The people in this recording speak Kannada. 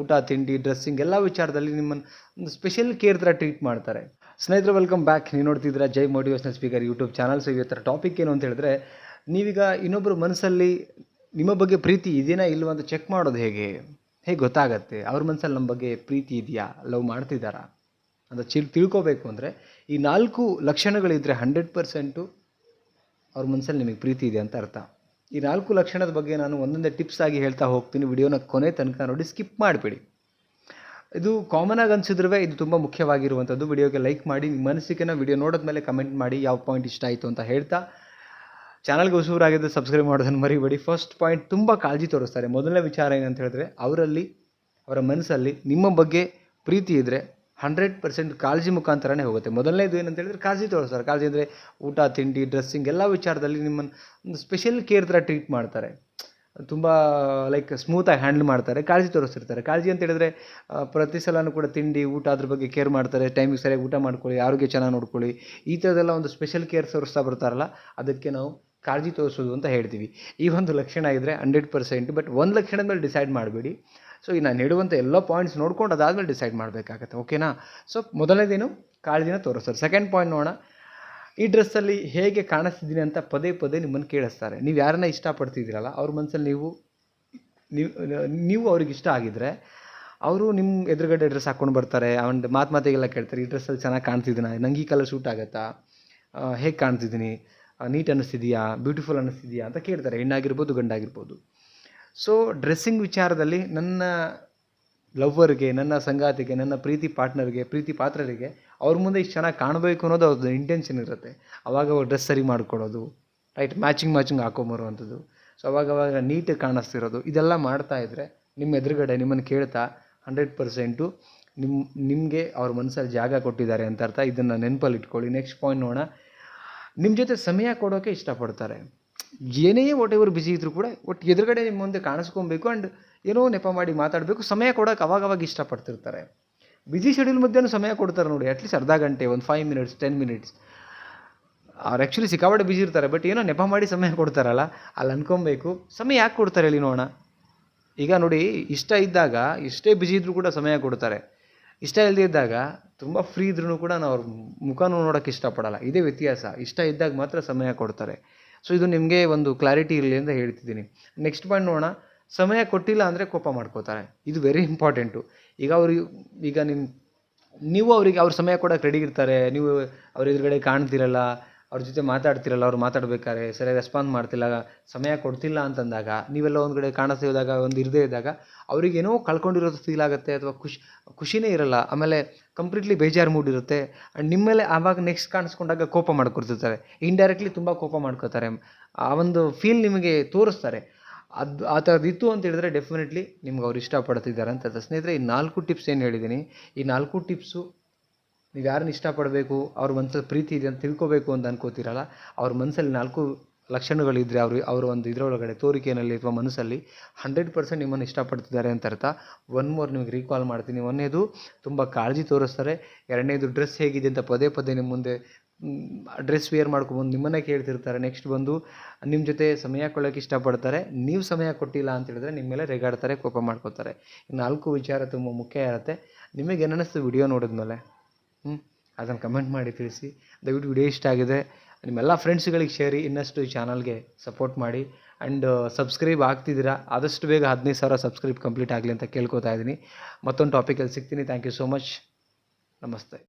ಊಟ, ತಿಂಡಿ ಡ್ರೆಸ್ಸಿಂಗ್ ಎಲ್ಲ ವಿಚಾರದಲ್ಲಿ ನಿಮ್ಮನ್ನು ಒಂದು ಸ್ಪೆಷಲ್ ಕೇರ್ ಥರ ಟ್ರೀಟ್ ಮಾಡ್ತಾರೆ. ಸ್ನೇಹಿತರೆ ವೆಲ್ಕಮ್ ಬ್ಯಾಕ್ ನೀವು ನೋಡ್ತಿದ್ದೀರಾ Jai motivational speaker YouTube channel so ಇವತ್ತರ topic ಏನು ಅಂತ ಹೇಳಿದ್ರೆ, ನೀವೀಗ ಇನ್ನೊಬ್ಬರ ಮನಸ್ಸಲ್ಲಿ ನಿಮ್ಮ ಬಗ್ಗೆ ಪ್ರೀತಿ ಇದೆಯಾ ಇಲ್ವಾ ಅಂತ ಚೆಕ್ ಮಾಡೋದು ಹೇಗೆ? ಹೇಗೆ ಗೊತ್ತಾಗತ್ತೆ? ಅವ್ರ ಮನಸ್ಸಲ್ಲಿ ನಮ್ಮ ಬಗ್ಗೆ ಪ್ರೀತಿ ಇದೆಯಾ? ಲವ್ ಮಾಡ್ತಿದ್ದಾರಾ? ಅಂತ ಚಿಲ್ ತಿಳ್ಕೋಬೇಕು ಅಂದರೆ, ಈ ನಾಲ್ಕು ಲಕ್ಷಣಗಳಿದ್ದರೆ ಹಂಡ್ರೆಡ್ ಪರ್ಸೆಂಟು ಅವ್ರ ಮನಸ್ಸಲ್ಲಿ ನಿಮಗೆ ಪ್ರೀತಿ ಇದೆ ಅಂತ ಅರ್ಥ. ಈ ನಾಲ್ಕು ಲಕ್ಷಣದ ಬಗ್ಗೆ ನಾನು ಒಂದೊಂದೇ ಟಿಪ್ಸ್ ಆಗಿ ಹೇಳ್ತಾ ಹೋಗ್ತೀನಿ. ವಿಡಿಯೋನ ಕೊನೆ ತನಕ ನೋಡಿ ಸ್ಕಿಪ್ ಮಾಡಿಬಿಡಿ. ಇದು ಕಾಮನ್ ಆಗಿ ಅನಿಸಿದ್ರೆ ಇದು ತುಂಬ ಮುಖ್ಯವಾಗಿರುವಂಥದ್ದು ವಿಡಿಯೋಗೆ ಲೈಕ್ ಮಾಡಿ, ನಿಮ್ಮ ಮನಸ್ಸಿಗೆ ವಿಡಿಯೋ ನೋಡಿದ ಮೇಲೆ ಕಮೆಂಟ್ ಮಾಡಿ, ಯಾವ ಪಾಯಿಂಟ್ ಇಷ್ಟ ಆಯಿತು ಅಂತ ಹೇಳ್ತಾ. ಚಾನಲ್ಗೆ ಹೊಸೂರಾಗಿದ್ದರೆ ಸಬ್ಸ್ಕ್ರೈಬ್ ಮಾಡೋದನ್ನು ಮರಿಬೇಡಿ. ಫಸ್ಟ್ ಪಾಯಿಂಟ್ ತುಂಬ ಕಾಳಜಿ ತೋರಿಸ್ತಾರೆ. ಮೊದಲನೇ ವಿಚಾರ ಏನಂತ ಹೇಳಿದ್ರೆ, ಅವರಲ್ಲಿ, ಅವರ ಮನಸ್ಸಲ್ಲಿ ನಿಮ್ಮ ಬಗ್ಗೆ ಪ್ರೀತಿ ಇದ್ದರೆ ಹಂಡ್ರೆಡ್ ಪರ್ಸೆಂಟ್ ಕಾಳಜಿ ಮುಖಾಂತರನೇ ಹೋಗುತ್ತೆ. ಮೊದಲನೇದು ಏನಂತ ಹೇಳಿದ್ರೆ ಕಾಳಜಿ ತೋರಿಸ್ತಾರೆ. ಕಾಳಜಿ ಅಂದರೆ ಊಟ, ತಿಂಡಿ ಡ್ರೆಸ್ಸಿಂಗ್ ಎಲ್ಲ ವಿಚಾರದಲ್ಲಿ ನಿಮ್ಮನ್ನು ಸ್ಪೆಷಲ್ ಕೇರ್ ಥರ ಟ್ರೀಟ್ ಮಾಡ್ತಾರೆ. ತುಂಬ ಲೈಕ್ ಸ್ಮೂತಾಗಿ ಹ್ಯಾಂಡಲ್ ಮಾಡ್ತಾರೆ. ಕಾಳಜಿ ತೋರಿಸ್ತಿರ್ತಾರೆ. ಕಾಳಜಿ ಅಂತ ಹೇಳಿದ್ರೆ ಪ್ರತಿ ಸಲನೂ ಕೂಡ ತಿಂಡಿ, ಊಟ ಅದ್ರ ಬಗ್ಗೆ ಕೇರ್ ಮಾಡ್ತಾರೆ. ಟೈಮಿಗೆ ಸರಿಯಾಗಿ ಊಟ ಮಾಡ್ಕೊಳ್ಳಿ, ಆರೋಗ್ಯ ಚೆನ್ನಾಗಿ ನೋಡ್ಕೊಳ್ಳಿ. ಈ ಥರದೆಲ್ಲ ಒಂದು ಸ್ಪೆಷಲ್ ಕೇರ್ ತೋರಿಸ್ತಾ ಬರ್ತಾರಲ್ಲ, ಅದಕ್ಕೆ ನಾವು ಕಾಳಜಿ ತೋರಿಸೋದು ಅಂತ ಹೇಳ್ತೀವಿ. ಈ ಒಂದು ಲಕ್ಷಣ ಇದ್ದರೆ ಹಂಡ್ರೆಡ್ ಪರ್ಸೆಂಟ್ ಬಟ್ ಒಂದು ಲಕ್ಷಣದ ಮೇಲೆ ಡಿಸೈಡ್ ಮಾಡಬೇಡಿ. ಸೊ ಈ ನಾನು ಹೇಳುವಂಥ ಎಲ್ಲ ಪಾಯಿಂಟ್ಸ್ ನೋಡ್ಕೊಂಡು ಅದಾದಮೇಲೆ ಡಿಸೈಡ್ ಮಾಡಬೇಕಾಗತ್ತೆ ಓಕೆನಾ ಸೊ ಮೊದಲನೇದೇನು? ಕಾಳಜಿನ ತೋರಿಸ್ತಾರೆ ಸೆಕೆಂಡ್ ಪಾಯಿಂಟ್ ನೋಡೋಣ. ಈ ಡ್ರೆಸ್ಸಲ್ಲಿ ಹೇಗೆ ಕಾಣಿಸ್ತಿದ್ದೀನಿ ಅಂತ ಪದೇ ಪದೇ ನಿಮ್ಮನ್ನು ಕೇಳಿಸ್ತಾರೆ. ನೀವು ಯಾರನ್ನ ಇಷ್ಟಪಡ್ತಿದ್ದೀರಲ್ಲ, ಅವ್ರ ಮನಸ್ಸಲ್ಲಿ ನೀವು ನೀವು ನೀವು ಅವ್ರಿಗೆ ಇಷ್ಟ ಆಗಿದ್ದರೆ ಅವರು ನಿಮ್ಮ ಎದುರುಗಡೆ ಡ್ರೆಸ್ ಹಾಕ್ಕೊಂಡು ಬರ್ತಾರೆ, ಅವನ ಮಾತು ಮಾತಿಗೆಲ್ಲ ಕೇಳ್ತಾರೆ, ಈ ಡ್ರೆಸ್ಸಲ್ಲಿ ಚೆನ್ನಾಗಿ ಕಾಣ್ತಿದ್ದೀನ? ನಂಗೆ ಈ ಕಲರ್ ಶೂಟ್ ಆಗುತ್ತಾ? ಹೇಗೆ ಕಾಣ್ತಿದ್ದೀನಿ? ನೀಟ್ ಅನ್ನಿಸ್ತಿದೆಯಾ? ಬ್ಯೂಟಿಫುಲ್ ಅನ್ನಿಸ್ತಿದೆಯಾ? ಅಂತ ಕೇಳ್ತಾರೆ. ಹೆಣ್ಣಾಗಿರ್ಬೋದು, ಗಂಡಾಗಿರ್ಬೋದು. ಸೊ ಡ್ರೆಸ್ಸಿಂಗ್ ವಿಚಾರದಲ್ಲಿ ನನ್ನ ಲವ್ವರ್ಗೆ, ನನ್ನ ಸಂಗಾತಿಗೆ, ನನ್ನ ಪ್ರೀತಿ ಪಾರ್ಟ್ನರ್ಗೆ, ಪ್ರೀತಿ ಪಾತ್ರರಿಗೆ ಅವ್ರ ಮುಂದೆ ಇಷ್ಟು ಚೆನ್ನಾಗಿ ಕಾಣಬೇಕು ಅನ್ನೋದು ಅವ್ರದ್ದು ಇಂಟೆನ್ಷನ್ ಇರುತ್ತೆ. ಅವಾಗ ಅವಾಗ ಡ್ರೆಸ್ ಸರಿ ಮಾಡ್ಕೊಳ್ಳೋದು ರೈಟ್ ಮ್ಯಾಚಿಂಗ್ ಮ್ಯಾಚಿಂಗ್ ಹಾಕೊಂಬರುವಂಥದ್ದು ಸೊ ಅವಾಗ ಅವಾಗ ನೀಟಾಗಿ ಕಾಣಿಸ್ತಿರೋದು. ಇದೆಲ್ಲ ಮಾಡ್ತಾ ಇದ್ದರೆ ನಿಮ್ಮ ಎದುರುಗಡೆ ನಿಮ್ಮನ್ನು ಕೇಳ್ತಾ ಹಂಡ್ರೆಡ್ ಪರ್ಸೆಂಟು ನಿಮ್ಮ ನಿಮಗೆ ಅವ್ರ ಮನಸ್ಸಲ್ಲಿ ಜಾಗ ಕೊಟ್ಟಿದ್ದಾರೆ ಅಂತ ಅರ್ಥ. ಇದನ್ನು ನೆನಪಲ್ಲಿ ಇಟ್ಕೊಳ್ಳಿ ನೆಕ್ಸ್ಟ್ ಪಾಯಿಂಟ್ ನೋಡೋಣ. ನಿಮ್ಮ ಜೊತೆ ಸಮಯ ಕೊಡೋಕೆ ಇಷ್ಟಪಡ್ತಾರೆ. ಏನೇ ವಾಟ್ ಎವರ್ ಬಿಸಿ ಇದ್ರೂ ಕೂಡ ಒಟ್ಟು ಎದುರುಗಡೆ ನಿಮ್ಮ ಮುಂದೆ ಕಾಣಿಸ್ಕೊಬೇಕು ಆ್ಯಂಡ್ ಏನೋ ನೆಪ ಮಾಡಿ ಮಾತಾಡಬೇಕು. ಸಮಯ ಕೊಡೋಕೆ ಅವಾಗವಾಗ ಅವಾಗ ಇಷ್ಟಪಡ್ತಿರ್ತಾರೆ. ಬಿಸಿ ಶೆಡ್ಯೂಲ್ ಮಧ್ಯೆನೂ ಸಮಯ ಕೊಡ್ತಾರೆ ನೋಡಿ ಅಟ್ಲೀಸ್ಟ್ ಅರ್ಧ ಗಂಟೆ, ಒಂದು ಫೈವ್ ಮಿನಿಟ್ಸ್ ಟೆನ್ ಮಿನಿಟ್ಸ್ ಅವ್ರು ಆ್ಯಕ್ಚುಲಿ ಸಿಕ್ಕಾಪಟ್ಟೆ ಬಿಸಿ ಇರ್ತಾರೆ ಬಟ್ ಏನೋ ನೆಪ ಮಾಡಿ ಸಮಯ ಕೊಡ್ತಾರಲ್ಲ, ಅಲ್ಲಿ ಅನ್ಕೊಬೇಕು. ಸಮಯ ಯಾಕೆ ಕೊಡ್ತಾರೆ ಹೇಳಿ ನೋಡೋಣ. ಈಗ ನೋಡಿ, ಇಷ್ಟ ಇದ್ದಾಗ ಎಷ್ಟೇ ಬಿಸಿ ಇದ್ರೂ ಕೂಡ ಸಮಯ ಕೊಡ್ತಾರೆ. ಇಷ್ಟ ಇಲ್ಲದೇ ಇದ್ದಾಗ, ತುಂಬ ಫ್ರೀ ಇದ್ರೂ ಕೂಡ ನಾವು ಅವ್ರ ಮುಖನೂ ನೋಡೋಕ್ಕೆ ಇಷ್ಟಪಡಲ್ಲ. ಇದೇ ವ್ಯತ್ಯಾಸ. ಇಷ್ಟ ಇದ್ದಾಗ ಮಾತ್ರ ಸಮಯ ಕೊಡ್ತಾರೆ. ಸೊ ಇದು ನಿಮಗೆ ಒಂದು ಕ್ಲಾರಿಟಿ ಇರಲಿ ಅಂತ ಹೇಳ್ತಿದ್ದೀನಿ. ನೆಕ್ಸ್ಟ್ ಪಾಯಿಂಟ್ ನೋಡೋಣ. ಸಮಯ ಕೊಟ್ಟಿಲ್ಲ ಅಂದರೆ ಕೋಪ ಮಾಡ್ಕೋತಾರೆ. ಇದು ವೆರಿ ಇಂಪಾರ್ಟೆಂಟು ಈಗ ಅವ್ರಿಗೆ ಈಗ ನಿಮ್ಮ ನೀವು ಅವರಿಗೆ, ಅವ್ರ ಸಮಯ ಕೊಡೋಕೆ ರೆಡಿ ಇರ್ತಾರೆ. ನೀವು ಅವ್ರ ಎದುರುಗಡೆ ಕಾಣ್ತಿರಲ್ಲ. ಅವ್ರ ಜೊತೆ ಮಾತಾಡ್ತಿರಲ್ಲ, ಅವ್ರು ಮಾತಾಡ್ಬೇಕಾದ್ರೆ ಸರಿಯಾಗಿ ರೆಸ್ಪಾನ್ಸ್ ಮಾಡ್ತಿಲ್ಲ, ಸಮಯ ಕೊಡ್ತಿಲ್ಲ ಅಂತಂದಾಗ, ನೀವೆಲ್ಲ ಒಂದು ಕಡೆ ಕಾಣಿಸ್ತಾ ಇದ್ದಾಗ ಒಂದು ಇರದೇ ಇದ್ದಾಗ ಅವ್ರಿಗೆ ಏನೋ ಕಳ್ಕೊಂಡಿರೋದು ಫೀಲ್ ಆಗುತ್ತೆ ಅಥವಾ ಖುಷಿ, ಖುಷಿನೇ ಇರಲ್ಲ. ಆಮೇಲೆ ಕಂಪ್ಲೀಟ್ಲಿ ಬೇಜಾರು ಮೂಡ್ ಇರುತ್ತೆ. ಆ್ಯಂಡ್ ನಿಮ್ಮ ಮೇಲೆ ಆವಾಗ ನೆಕ್ಸ್ಟ್ ಕಾಣಿಸ್ಕೊಂಡಾಗ ಕೋಪ ಮಾಡ್ಕೊಡ್ತಿರ್ತಾರೆ ಇಂಡೈರೆಕ್ಟ್ಲಿ ತುಂಬ ಕೋಪ ಮಾಡ್ಕೋತಾರೆ ಆ ಒಂದು ಫೀಲ್ ನಿಮಗೆ ತೋರಿಸ್ತಾರೆ. ಅದು, ಆ ಥರದ್ದು ಇತ್ತು ಅಂತ ಹೇಳಿದ್ರೆ ಡೆಫಿನೆಟ್ಲಿ ನಿಮ್ಗೆ ಅವ್ರು ಇಷ್ಟಪಡ್ತಿದ್ದಾರೆ ಅಂತ. ಸ್ನೇಹಿತರೆ, ಈ ನಾಲ್ಕು ಟಿಪ್ಸ್ ಏನು ಹೇಳಿದ್ದೀನಿ? ಈ ನಾಲ್ಕು ಟಿಪ್ಸು ನೀವು ಯಾರನ್ನ ಇಷ್ಟಪಡಬೇಕು, ಅವ್ರ ಮನಸ್ಸಲ್ಲಿ ಪ್ರೀತಿ ಇದೆ ಅಂತ ತಿಳ್ಕೊಬೇಕು ಅಂತ ಅನ್ಕೋತೀರಲ್ಲ, ಅವ್ರ ಮನಸ್ಸಲ್ಲಿ ನಾಲ್ಕು ಲಕ್ಷಣಗಳಿದ್ದರೆ ಅವರು, ಅವರ ಒಂದು ಇದರೊಳಗಡೆ ತೋರಿಕೆಯಲ್ಲಿ ಅಥವಾ ಮನಸ್ಸಲ್ಲಿ ಹಂಡ್ರೆಡ್ ಪರ್ಸೆಂಟ್ ನಿಮ್ಮನ್ನು ಇಷ್ಟಪಡ್ತಿದ್ದಾರೆ ಅಂತ ಅರ್ಥ. ಒನ್ ಮೋರ್ ನಿಮಗೆ ರೀಕಾಲ್ ಮಾಡ್ತೀನಿ. ಒಂದನೇದು, ತುಂಬ ಕಾಳಜಿ ತೋರಿಸ್ತಾರೆ. ಎರಡನೇದು ಡ್ರೆಸ್ ಹೇಗಿದೆ ಅಂತ ಪದೇ ಪದೇ ನಿಮ್ಮ ಮುಂದೆ ಡ್ರೆಸ್ ವೇರ್ ಮಾಡ್ಕೊಬಂದು ನಿಮ್ಮನ್ನೇ ಕೇಳ್ತಿರ್ತಾರೆ. ನೆಕ್ಸ್ಟ್ ಬಂದು, ನಿಮ್ಮ ಜೊತೆ ಸಮಯ ಕೊಡೋಕ್ಕೆ ಇಷ್ಟಪಡ್ತಾರೆ. ನೀವು ಸಮಯ ಕೊಟ್ಟಿಲ್ಲ ಅಂತ ಹೇಳಿದ್ರೆ ನಿಮ್ಮ ಮೇಲೆ ರೆಗಾಡ್ತಾರೆ, ಕೋಪ ಮಾಡ್ಕೋತಾರೆ ನಾಲ್ಕು ವಿಚಾರ ತುಂಬ ಮುಖ್ಯ ಇರುತ್ತೆ. ನಿಮಗೆ ಅನ್ನಿಸ್ತು ವಿಡಿಯೋ ನೋಡಿದ್ಮೇಲೆ? ಹ್ಞೂ ಅದನ್ನು ಕಮೆಂಟ್ ಮಾಡಿ ತಿಳಿಸಿ. ದಯವಿಟ್ಟು ವಿಡಿಯೋ ಇಷ್ಟ ಆಗಿದೆ. ನಿಮ್ಮೆಲ್ಲ ಫ್ರೆಂಡ್ಸ್ಗಳಿಗೆ ಶೇರಿ ಇನ್ನಷ್ಟು ಈ ಚಾನಲ್ಗೆ ಸಪೋರ್ಟ್ ಮಾಡಿ. ಆ್ಯಂಡ್ ಸಬ್ಸ್ಕ್ರೈಬ್ ಆಗ್ತಿದ್ದೀರಾ? ಆದಷ್ಟು ಬೇಗ ಹದಿನೈದು ಸಾವಿರ ಸಬ್ಸ್ಕ್ರೈಬ್ ಕಂಪ್ಲೀಟ್ ಆಗಲಿ ಅಂತ ಕೇಳ್ಕೊತಾ ಇದ್ದೀನಿ. ಮತ್ತೊಂದು ಟಾಪಿಕಲ್ಲಿ ಸಿಗ್ತೀನಿ. ಥ್ಯಾಂಕ್ ಯು ಸೋ ಮಚ್ ನಮಸ್ತೆ.